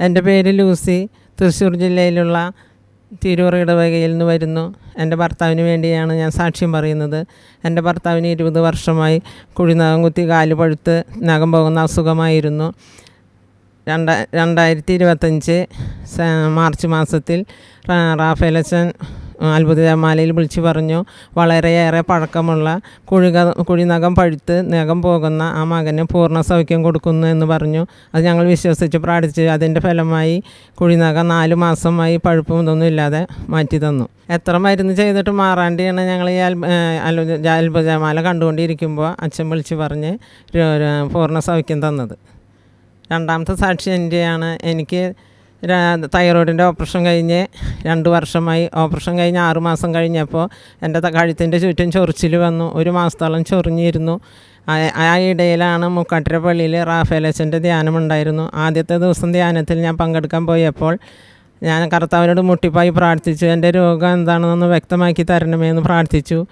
എന്റെ പേര് ലൂസി. തൃശ്ശൂർ ജില്ലയിലുള്ള തിരൂർ ഇടവകയിൽ നിന്ന് വരുന്നു. എന്റെ ഭർത്താവിന് വേണ്ടിയാണ് ഞാൻ സാക്ഷ്യം പറയുന്നത്. എന്റെ ഭർത്താവിന് ഇരുപത് വർഷമായി കുഴിനകം കുത്തി കാൽ പഴുത്ത് നഖം പോകുന്ന അസുഖമായിരുന്നു. രണ്ട രണ്ടായിരത്തി ഇരുപത്തഞ്ച് മാർച്ച് മാസത്തിൽ റാഫേലച്ചൻ അത്ഭുത ജമാലയിൽ വിളിച്ചു പറഞ്ഞു വളരെയേറെ പഴക്കമുള്ള കുഴിക കുഴിനകം പഴുത്ത് നഖം പോകുന്ന ആ മകന് പൂർണ സൗഖ്യം കൊടുക്കുന്നു എന്ന് പറഞ്ഞു. അത് ഞങ്ങൾ വിശ്വസിച്ച് പ്രാർത്ഥിച്ച് അതിന്റെ ഫലമായി കുഴിനകം നാല് മാസമായി പഴുപ്പും ഇതൊന്നും ഇല്ലാതെ മാറ്റി തന്നു. എത്ര മരുന്ന് ചെയ്തിട്ട് മാറാണ്ടിയാണ് ഞങ്ങൾ ഈ അൽ അത്ഭുത അത്ഭുത ജമാല കണ്ടുകൊണ്ടിരിക്കുമ്പോൾ അച്ഛൻ വിളിച്ച് പറഞ്ഞ് പൂർണ സൗഖ്യം തന്നത്. രണ്ടാമത്തെ സാക്ഷി എന്റെയാണ് എനിക്ക് തൈറോയിഡിന്റെ ഓപ്പറേഷൻ കഴിഞ്ഞ് രണ്ട് വർഷമായി. ഓപ്പറേഷൻ കഴിഞ്ഞ് ആറ് മാസം കഴിഞ്ഞപ്പോൾ എന്റെ കഴുത്തിന്റെ ചുറ്റും ചൊറിച്ചിൽ വന്നു. ഒരു മാസത്തോളം ചൊറിഞ്ഞിരുന്നു. ആ ഇടയിലാണ് മുക്കാട്ടിര പള്ളിയിൽ റാഫേലച്ചന്റെ ധ്യാനമുണ്ടായിരുന്നു. ആദ്യത്തെ ദിവസം ധ്യാനത്തിൽ ഞാൻ പങ്കെടുക്കാൻ പോയപ്പോൾ ഞാൻ കർത്താവിനോട് മുട്ടിപ്പായി പ്രാർത്ഥിച്ചു. എന്റെ രോഗം എന്താണെന്നൊന്ന് വ്യക്തമാക്കി തരണമേ എന്ന് പ്രാർത്ഥിച്ചു.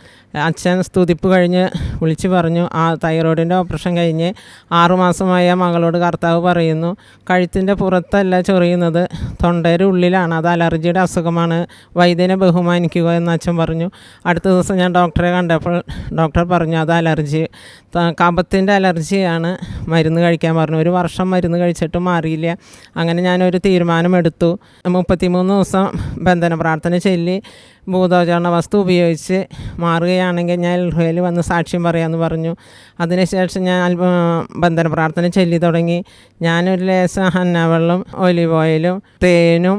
അച്ഛൻ സ്തുതിപ്പ് കഴിഞ്ഞ് വിളിച്ചു പറഞ്ഞു. ആ തൈറോയിഡിന്റെ ഓപ്പറേഷൻ കഴിഞ്ഞ് ആറുമാസമായ മകളോട് കർത്താവ് പറയുന്നു കഴുത്തിന്റെ പുറത്തല്ല ചൊറിയുന്നത്. തൊണ്ടയുടെ ഉള്ളിലാണ്. അത് അലർജിയുടെ അസുഖമാണ്. വൈദ്യനെ ബഹുമാനിക്കുക എന്ന് അച്ഛൻ പറഞ്ഞു. അടുത്ത ദിവസം ഞാൻ ഡോക്ടറെ കണ്ടപ്പോൾ ഡോക്ടർ പറഞ്ഞു അത് അലർജി. കപത്തിന്റെ അലർജിയാണ്. മരുന്ന് കഴിക്കാൻ പറഞ്ഞു. ഒരു വർഷം മരുന്ന് കഴിച്ചിട്ട് മാറിയില്ല. അങ്ങനെ ഞാനൊരു തീരുമാനമെടുത്തു. മുപ്പത്തിമൂന്ന് ദിവസം ബന്ധന പ്രാർത്ഥന ചൊല്ലി ഭൂതോചരണ വസ്തു ഉപയോഗിച്ച് മാറുകയാണെങ്കിൽ ഞാൻ ഇൽഹയിൽ വന്ന് സാക്ഷ്യം പറയാമെന്ന് പറഞ്ഞു. അതിനുശേഷം ഞാൻ ബന്ധന പ്രാർത്ഥന ചൊല്ലി തുടങ്ങി. ഞാനൊരു ലേശം ഹന്ന വെള്ളം ഒലിവ് ഓയിലും തേനും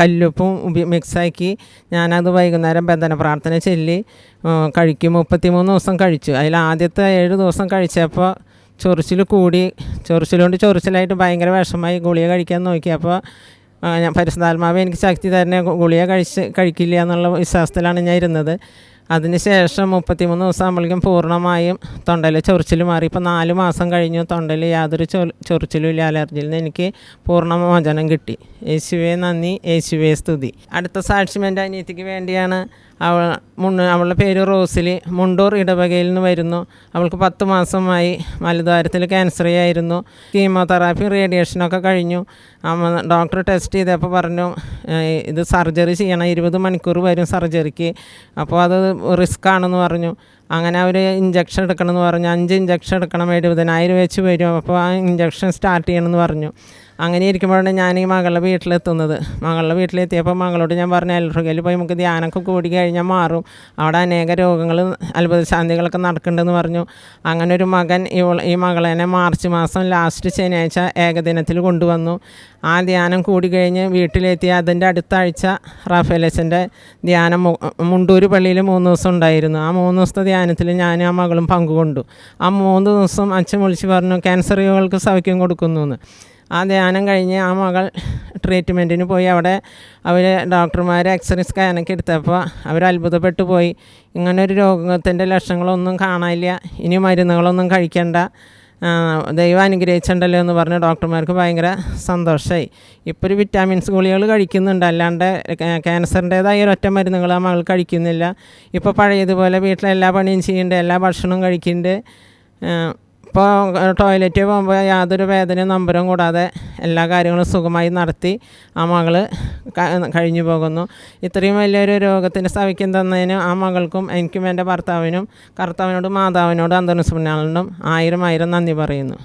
കല്ലുപ്പും മിക്സാക്കി ഞാനത് വൈകുന്നേരം ബന്ധന പ്രാർത്ഥന ചൊല്ലി. കഴിക്കും മുപ്പത്തിമൂന്ന് ദിവസം കഴിച്ചു. അതിൽ ആദ്യത്തെ ഏഴ് ദിവസം കഴിച്ചപ്പോൾ ചൊറിച്ചിൽ കൂടി ചൊറിച്ചിലുകൊണ്ട് ചൊറിച്ചിലായിട്ട് ഭയങ്കര വിഷമായി ഗുളിക കഴിക്കാൻ നോക്കിയപ്പോൾ ആ, ഞാൻ പരിശുദ്ധാത്മാവ് എനിക്ക് ശക്തി തരുന്ന ഗുളിക കഴിച്ച് കഴിക്കില്ല എന്നുള്ള വിശ്വാസത്തിലാണ് ഞാൻ ഇരുന്നത്. അതിനുശേഷം മുപ്പത്തിമൂന്ന് ദിവസം ആകുമ്പോഴേക്കും പൂർണമായും തൊണ്ടയിൽ ചൊറിച്ചിൽ മാറി. ഇപ്പോൾ നാല് മാസം കഴിഞ്ഞു തൊണ്ടയിൽ യാതൊരു ചൊറിച്ചിലും ഇല്ല. അലർജിയിൽ നിന്ന് എനിക്ക് പൂർണ മോചനം കിട്ടി. യേശുവേ നന്ദി. യേശുവേ സ്തുതി. അടുത്ത സാക്ഷ്യം അനിയത്തിക്ക് വേണ്ടിയാണ് അവൾ മുണ്ട് അവളുടെ പേര് റോസിലി. മുണ്ടൂർ ഇടവകയിൽ നിന്ന് വരുന്നു. അവൾക്ക് പത്ത് മാസമായി മലദ്വാരത്തിൽ ക്യാൻസറിയായിരുന്നു കീമോതെറാപ്പി റേഡിയേഷനൊക്കെ കഴിഞ്ഞു. ഡോക്ടർ ടെസ്റ്റ് ചെയ്തപ്പോൾ പറഞ്ഞു ഇത് സർജറി ചെയ്യണം. ഇരുപത് മണിക്കൂർ വരും സർജറിക്ക്. അപ്പോൾ അത് റിസ്ക് ആണെന്ന് പറഞ്ഞു. അങ്ങനെ അവർ ഇഞ്ചക്ഷൻ എടുക്കണമെന്ന് പറഞ്ഞു. അഞ്ച് ഇഞ്ചക്ഷൻ എടുക്കണം എഴുപതിനായിരം വെച്ച് വരും. അപ്പോൾ ആ ഇഞ്ചക്ഷൻ സ്റ്റാർട്ട് ചെയ്യണമെന്ന് പറഞ്ഞു. അങ്ങനെ ഇരിക്കുമ്പോഴാണ് ഞാൻ ഈ മകളുടെ വീട്ടിലെത്തുന്നത്. മകളുടെ വീട്ടിലെത്തിയപ്പോൾ മകളോട് ഞാൻ പറഞ്ഞു എൽറുകയിൽ പോയി നമുക്ക് ധ്യാനമൊക്കെ കൂടി കഴിഞ്ഞാൽ മാറും. അവിടെ അനേക രോഗങ്ങൾ അത്ഭുത ശാന്തികളൊക്കെ നടക്കുന്നുണ്ടെന്ന് പറഞ്ഞു. അങ്ങനെ ഒരു മകൻ ഈ മകളെന്നെ മാർച്ച് മാസം ലാസ്റ്റ് ശനിയാഴ്ച ഏകദിനത്തിൽ കൊണ്ടുവന്നു. ആ ധ്യാനം കൂടി കഴിഞ്ഞ് വീട്ടിലെത്തി അതിന്റെ അടുത്ത ആഴ്ച റാഫേലച്ചന്റെ ധ്യാനം മുണ്ടൂർ പള്ളിയിൽ മൂന്ന് ദിവസം ഉണ്ടായിരുന്നു. ആ മൂന്ന് ദിവസത്തെ ധ്യാനത്തിൽ ഞാനും ആ മകളും പങ്കുകൊണ്ടു. ആ മൂന്ന് ദിവസം അച്ഛൻ വിളിച്ച് പറഞ്ഞു ക്യാൻസർ രോഗികൾക്ക് സൗഖ്യം കൊടുക്കുന്നു എന്ന്. ആ ധ്യാനം കഴിഞ്ഞ് ആ മകൾ ട്രീറ്റ്മെന്റിന് പോയി. അവിടെ അവർ ഡോക്ടർമാർ എക്സ്റേ സ്കാനൊക്കെ എടുത്തപ്പോൾ അവർ അത്ഭുതപ്പെട്ടു പോയി. ഇങ്ങനെ ഒരു രോഗത്തിന്റെ ലക്ഷണങ്ങളൊന്നും കാണാനില്ല. ഇനി മരുന്നുകളൊന്നും കഴിക്കേണ്ട. ദൈവം അനുഗ്രഹിച്ചിട്ടുണ്ടല്ലോ എന്ന് പറഞ്ഞ് ഡോക്ടർമാർക്ക് ഭയങ്കര സന്തോഷമായി ഇപ്പോൾ ഒരു വിറ്റാമിൻസ് ഗുളികൾ കഴിക്കുന്നുണ്ട്. അല്ലാണ്ട് ക്യാ- ക്യാൻസറിന്റേതായ ഒരൊറ്റ മരുന്നുകൾ ആ മകൾ കഴിക്കുന്നില്ല. ഇപ്പോൾ പഴയതുപോലെ വീട്ടിലെ എല്ലാ പണിയും ചെയ്യുന്നുണ്ട്. എല്ലാ ഭക്ഷണവും കഴിക്കുന്നുണ്ട്. ഇപ്പോൾ ടോയ്ലറ്റിൽ പോകുമ്പോൾ യാതൊരു വേദനയും നമ്പരും കൂടാതെ എല്ലാ കാര്യങ്ങളും സുഖമായി നടത്തി ആ മകൾ കഴിഞ്ഞു പോകുന്നു. ഇത്രയും വലിയൊരു രോഗത്തിന് സവിക്കം തന്നതിന് ആ മകൾക്കും എനിക്കും എന്റെ ഭർത്താവിനും കർത്താവിനോടും മാതാവിനോടും അന്തനുസ്മരണാളിനും ആയിരം ആയിരം നന്ദി പറയുന്നു.